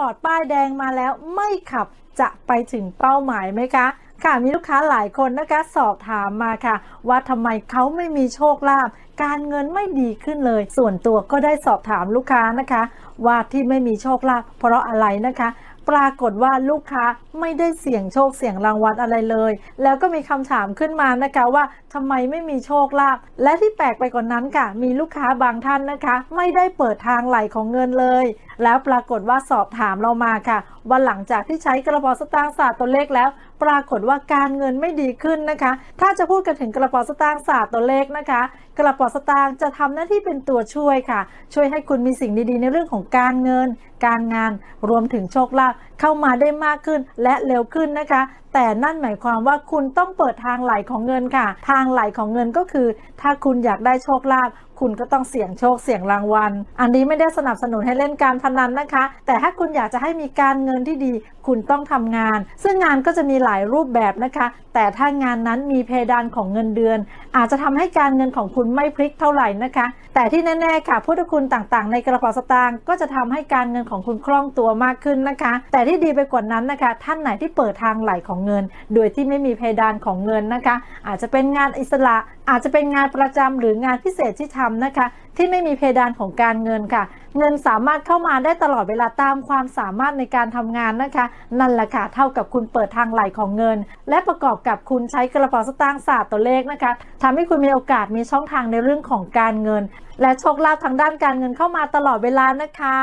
ปอร์ตป้ายแดงมาแล้วไม่ขับจะไปถึงเป้าหมายไหมคะ ค่ะมีลูกค้าหลายคนนะคะสอบถามมาค่ะ ว่าทำไมเขาไม่มีโชคลาภการเงินไม่ดีขึ้นเลย ส่วนตัวก็ได้สอบถามลูกค้านะคะ ว่าที่ไม่มีโชคลาภเพราะอะไรนะคะ ปรากฏว่าลูกค้าไม่ได้เสี่ยงโชคเสี่ยงรางวัลอะไรเลย แล้วก็มีคำถามขึ้นมานะคะว่าทำไมไม่มีโชคลาภและที่แปลกไปกว่านนั้นค่ะ มีลูกค้าบางท่านนะคะ ไม่ได้เปิดทางไหลของเงินเลย แล้วปรากฏว่าสอบถามเรามาค่ะวันหลังจากที่ใช้กระเป๋าสตางค์ศาสตร์ตัวเลขแล้ว ปรากฏว่าการเงินไม่ดีขึ้นนะคะ ถ้าจะพูดกันถึงกระเป๋าสตางค์ศาสตร์ตัวเลขนะคะ กระเป๋าสตางค์จะทำหน้าที่เป็นตัวช่วยค่ะ ช่วยให้คุณมีสิ่งดีๆ ในเรื่องของการเงิน การงานรวมถึงโชคลาภเข้ามาได้มากขึ้นและเร็วขึ้นนะคะ แต่นั่นหมายความว่าคุณต้องเปิดทางไหลของเงินค่ะ ทางไหลของเงินก็คือ ถ้าคุณอยากได้โชคลาภคุณก็ต้องเสี่ยงโชคเสี่ยงรางวัล อันนี้ไม่ได้สนับสนุนให้เล่นการพนันนะคะ แต่ถ้าคุณอยากจะให้มีการเงินที่ดี คุณต้องทำงาน ซึ่งงานก็จะมีหลายรูปแบบนะคะ แต่ถ้างานนั้นมีเพดานของเงินเดือน อาจจะทำให้การเงินของคุณไม่พลิกเท่าไหร่นะคะ แต่ที่แน่ๆค่ะพุทธคุณต่างๆ ในกระเป๋าสตางค์ก็จะทำให้การเงินของคุณคล่องตัวมากขึ้นนะคะ แต่ที่ดีไปกว่านั้นนะคะ ท่านไหนที่เปิดทางไหลของเงิน โดยที่ไม่มีเพดานของเงินนะคะ อาจจะเป็นงานอิสระ อาจจะเป็นงานประจำหรืองานพิเศษที่ทำนะคะ ที่ไม่มีเพดานของการเงินค่ะ เงินสามารถเข้ามาได้ตลอดเวลาตามความสามารถในการทำงานนะคะ นั่นแหละค่ะเท่ากับคุณเปิดทางไหลของเงิน และประกอบกับคุณใช้กระเป๋าสตางค์ศาสตร์ตัวเลขนะคะทำให้คุณมีโอกาสมีช่องทางในเรื่องของการเงิน และโชคลาภทางด้านการเงินเข้ามาตลอดเวลานะคะ